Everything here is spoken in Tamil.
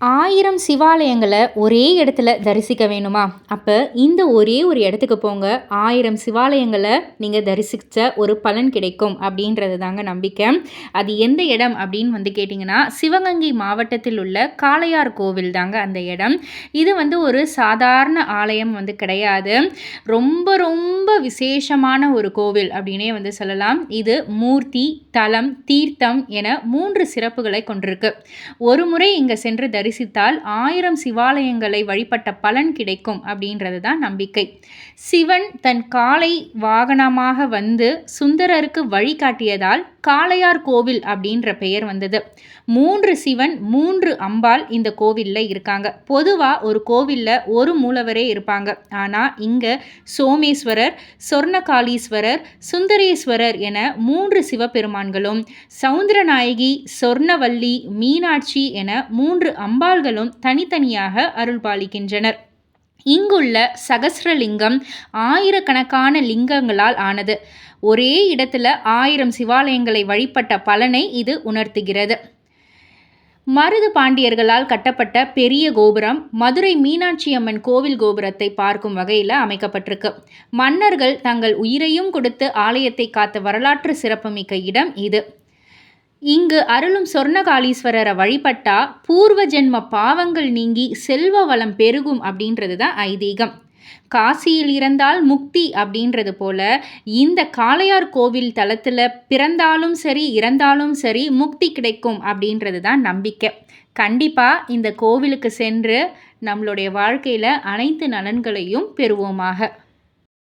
ஆயிரம் சிவாலயங்களை ஒரே இடத்துல தரிசிக்க வேணுமா? அப்போ இந்த ஒரே ஒரு இடத்துக்கு போங்க. ஆயிரம் சிவாலயங்களை நீங்கள் தரிசித்த ஒரு பலன் கிடைக்கும் அப்படின்றது தாங்க நம்பிக்கை. அது எந்த இடம் அப்படின்னு வந்து கேட்டிங்கன்னா சிவகங்கை மாவட்டத்தில் உள்ள காளையார் கோவில் தாங்க அந்த இடம். இது வந்து ஒரு சாதாரண ஆலயம் வந்து கிடையாது. ரொம்ப ரொம்ப விசேஷமான ஒரு கோவில் அப்படின்னே வந்து சொல்லலாம். இது மூர்த்தி தலம் தீர்த்தம் என மூன்று சிறப்புகளை கொண்டிருக்கு. ஒரு முறை இங்கே சென்று தரிசி தரிசித்தால் ஆயிரம் சிவாலயங்களை வழிபட்ட பலன் கிடைக்கும் அப்படின்றது தான் நம்பிக்கை. சிவன் தன் காலை வாகனமாக வந்து சுந்தரருக்கு வழிகாட்டியதால் காளையார் கோவில் அப்படின்ற பெயர் வந்தது. மூன்று சிவன் மூன்று அம்பாள் இந்த கோவிலில் இருக்காங்க. பொதுவாக ஒரு கோவிலில் ஒரு மூலவரே இருப்பாங்க. ஆனால் இங்கே சோமேஸ்வரர் சொர்ணகாளீஸ்வரர் சுந்தரேஸ்வரர் என மூன்று சிவபெருமான்களும் சவுந்தரநாயகி சொர்ணவல்லி மீனாட்சி என மூன்று அம்பாள்களும் தனித்தனியாக அருள்பாலிக்கின்றனர். இங்குள்ள சகசிரலிங்கம் ஆயிரக்கணக்கான லிங்கங்களால் ஆனது. ஒரே இடத்துல ஆயிரம் சிவாலயங்களை வழிபட்ட பலனை இது உணர்த்துகிறது. மருது பாண்டியர்களால் கட்டப்பட்ட பெரிய கோபுரம் மதுரை மீனாட்சி அம்மன் கோவில் கோபுரத்தை பார்க்கும் வகையில் அமைக்கப்பட்டிருக்கு. மன்னர்கள் தங்கள் உயிரையும் கொடுத்து ஆலயத்தை காத்த வரலாற்று சிறப்புமிக்க இடம் இது. இங்கு அருளும் சொர்ணகாளீஸ்வரரை வழிபட்டா பூர்வ ஜென்ம பாவங்கள் நீங்கி செல்வ வளம் பெருகும் அப்படின்றது தான் ஐதீகம். காசியில் இறந்தால் முக்தி அப்படின்றது போல இந்த காளையார் கோவில் தளத்தில் பிறந்தாலும் சரி இறந்தாலும் சரி முக்தி கிடைக்கும் அப்படின்றது தான் நம்பிக்கை. கண்டிப்பாக இந்த கோவிலுக்கு சென்று நம்மளுடைய வாழ்க்கையில் அனைத்து நலன்களையும் பெறுவோமாக.